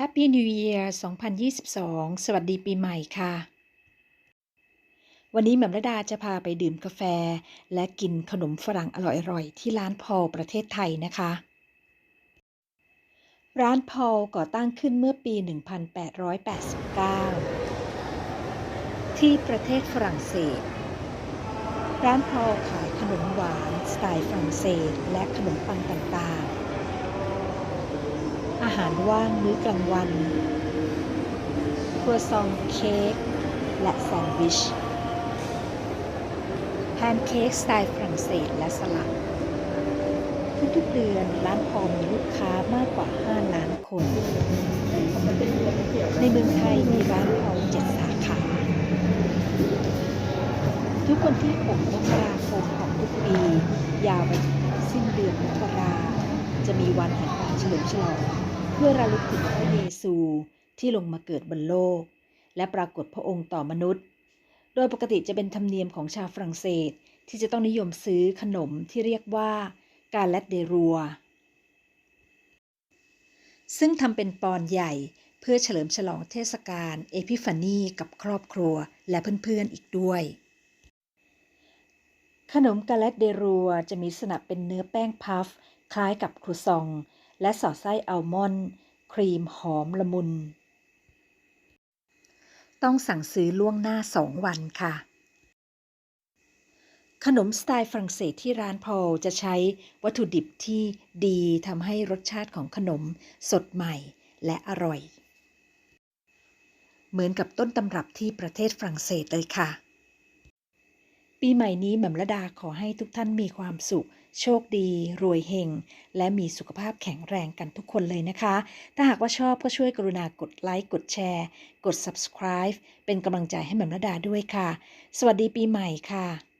Happy New Year 2022 สวัสดีปีใหม่ค่ะ วันนี้แหม่มระดาจะพาไปดื่มกาแฟ และกินขนมฝรั่งอร่อยๆ ที่ร้านพอลประเทศไทยนะคะ ร้านพอลก่อตั้งขึ้นเมื่อปี 1889 ที่ประเทศฝรั่งเศส ร้านพอลขายขนมหวาน สไตล์ฝรั่งเศส และขนมปังต่างๆ หารว่างมื้อกลางวันครัวซองเค้กและแซนด์วิชแพนเค้กสไตล์ฝรั่งเศสและสลัด ทุกๆเดือนร้านพอมีลูกค้ามากกว่า 5 ล้านคน ในเมืองไทยมีร้านพอเจ็ดสาขา ทุกวันที่ 6 มกราคมของทุกปี ยาวไปถึงสิ้นเดือนมกราจะมีวันแห่งการเฉลิมฉลอง เพื่อระลึกถึงพระเยซูที่ลงมาเกิดบนโลก และปรากฏพระองค์ต่อมนุษย์ โดยปกติจะเป็นธรรมเนียมของชาวฝรั่งเศสที่จะต้องนิยมซื้อขนมที่เรียกว่ากาเลตเดรัว ซึ่งทำเป็นปอนใหญ่เพื่อเฉลิมฉลองเทศกาลเอพิฟานีกับครอบครัวและเพื่อนๆอีกด้วยขนมกาเลตเดรัวจะมีลักษณะเป็นเนื้อแป้งพัฟ คล้ายกับครูซอง และสอดไส้อัลมอนด์ ครีมหอมละมุน ต้องสั่งซื้อล่วงหน้า 2 วันค่ะ ขนมสไตล์ฝรั่งเศสที่ร้านพอลจะใช้วัตถุดิบที่ดีทำให้รสชาติของขนมสดใหม่และอร่อย เหมือนกับต้นตำรับที่ประเทศฝรั่งเศสเลยค่ะ ปีใหม่นี้แหม่มระดาขอให้ทุกท่านมีความสุข โชคดี รวยเฮง และมีสุขภาพแข็งแรงกันทุกคนเลยนะคะ ถ้าหากว่าชอบก็ช่วยกรุณากดไลค์กดแชร์ กด subscribe เป็นกำลังใจให้แหม่มระดาด้วยค่ะ สวัสดีปีใหม่ค่ะ